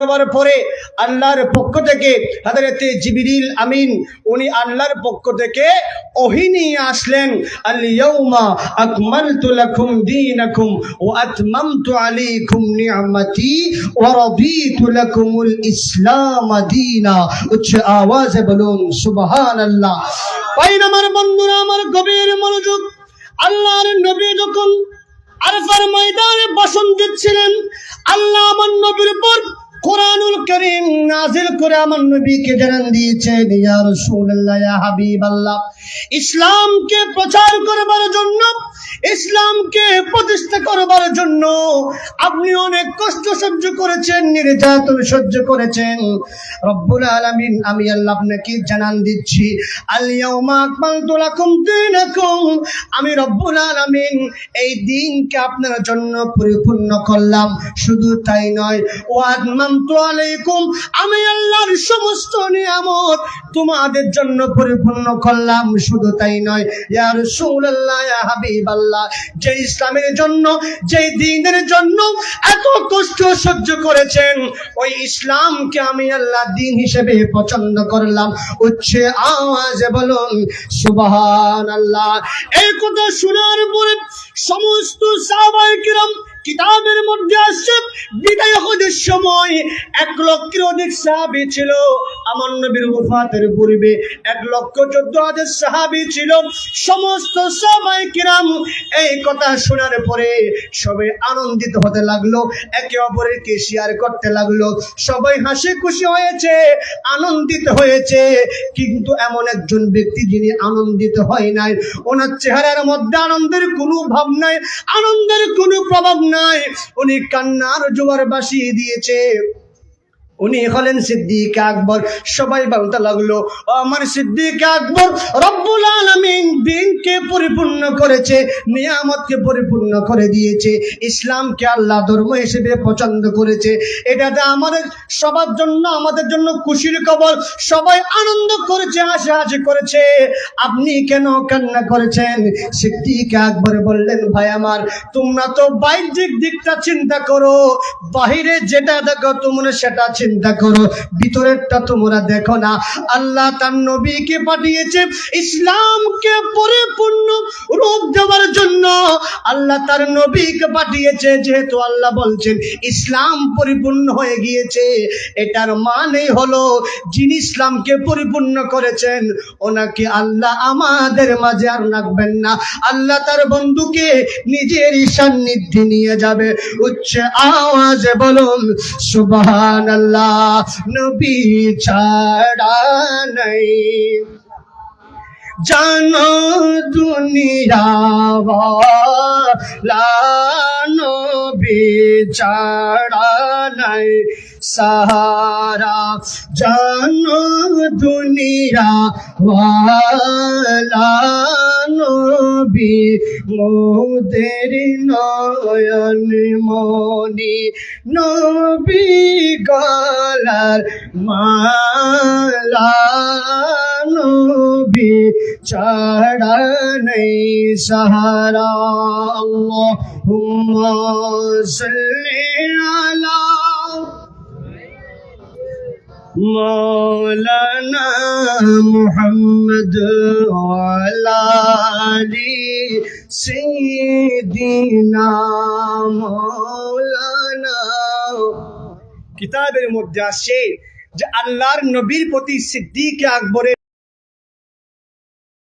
করার পরে আল্লাহর পক্ষ থেকে হাজরতে জিবরিল আমিন, উনি আল্লাহর পক্ষ থেকে ওহি নিয়ে আসলেন আল ইয়াউমা আকমালতু লাকুম দীনাকুম ওয়া আতমামতু আলাইকুম নি'মাতি ওয়া রাদিতু লাকুমুল ইসলাম দীনা। উচ্চ আওয়াজে বলুন, সুবহানাল্লাহ। পাইন আমার বন্ধুরা, আমার গভীর মনোযোগ, আল্লাহর নবী যখন আরফার ময়দানে বাসন দিচ্ছিলেন আল্লাহ আমার নবীর উপর কোরআনুল করিম নাজিল করে আমার নবীকে জানান দিয়েছেন, ইয়া রাসূলুল্লাহ, ইয়া হাবিবাল্লাহ, ইসলামকে প্রচার করবার জন্য, ইসলামকে প্রতিষ্ঠা করবার জন্য। আপনি অনেক কষ্ট সহ্য করেছেন, নির্যাতন সহ্য করেছেন। রব্বুল আলামিন, আমি আল্লাহ আপনাকে জানান দিচ্ছি আমি রব্বুল আলামিন এই দিনকে আপনার জন্য পরিপূর্ণ করলাম। শুধু তাই নয় ও আকমামতু আলাইকুম, আমি আল্লাহর সমস্ত নিয়ামত তোমাদের জন্য পরিপূর্ণ করলাম। শুধু তাই নয়, ইয়া রাসূলুল্লাহ, ইয়া হাবিবাল্লাহ যে ইসলামের জন্য যে দিনের জন্য এত কষ্ট সহ্য করেছেন, ওই ইসলামকে আমি আল্লাহ দিন হিসেবে পছন্দ করলাম। হচ্ছে আওয়াজে বলুন, সুবহানাল্লাহ। এই কথা শোনার পরে সমস্ত সাহাবায়ে কিরাম কিতাবের মধ্যে আসছে বিদায় হদের সময় এক লক্ষের অধিক সাহাবি ছিল। আমার নবীর ওফাতের পূর্বে এক লক্ষ চোদ্দ হাজার সাহাবি ছিল। সমস্ত সবাই কিরাম এই কথা শোনার পরে সবাই আনন্দিত হতে লাগল, একে অপরেরকে শেয়ার করতে লাগল। সবাই হাসি খুশি হয়েছে, আনন্দিত হয়েছে, কিন্তু এমন একজন ব্যক্তি যিনি আনন্দিত হয় নাই, ওনার চেহারার মধ্যে আনন্দের কোনো ভাব নাই, আনন্দের কোনো প্রভাব নাই। উনি কান্নার জোয়ার বাসিয়ে দিয়েছে। উনি হলেন সিদ্দিক আকবর। সবাই বলতে লাগল "ও আমার সিদ্দিক আকবর রব্বুল আলামিন দিনকে পরিপূর্ণ করেছে, নিয়ামতকে পরিপূর্ণ করে দিয়েছে, ইসলামকে আল্লাহ ধর্ম হিসেবে পছন্দ করেছে। এটাতে আমাদের সবার জন্য, আমাদের জন্য খুশির খবর। সবাই আনন্দ করেছে, হাসি হাসি করেছে। আপনি কেন কান্না করেছেন? সিদ্দিক আকবর বললেন, ভাই আমার, তোমরা তো বাহ্যিক দিকটা চিন্তা করো। বাহিরে যেটা দেখো, তোমরা সেটা চিন্তা করো, ভিতরেরটা তোমরা দেখো না। আল্লাহ তার নবীকে পাঠিয়েছে ইসলামকে পরিপূর্ণ রূপ দেওয়ার জন্য। আল্লাহ তার নবীকে পাঠিয়েছে, যেহেতু আল্লাহ বলছেন ইসলাম পরিপূর্ণ হয়ে গিয়েছে, এটার মানে হলো যিনি ইসলামকে পরিপূর্ণ করেছেন, ওনাকে আল্লাহ আমাদের মাঝে আর রাখবেন না। আল্লাহ তার বন্ধুকে নিজের সান্নিধ্যে নিয়ে যাবে। উচ্চ আওয়াজে বলুন সুবহান আল্লাহ নবী ছাড়া নাই। জানো দুনিয়া লানো বেচারা নাই সাহারা জানো দুনিয়া লানো বি মোদের নয়ন মনি নবী গলার মালা मानो भी चढ़ा नहीं सहारा अल्लाहुम्मा सल्ली अला मौलाना मोहम्मद वाली सीदीना মৌলানা কিতাবের মধ্যে আসে যে আল্লাহর নবীর প্রতি সিদ্দিক আকবরের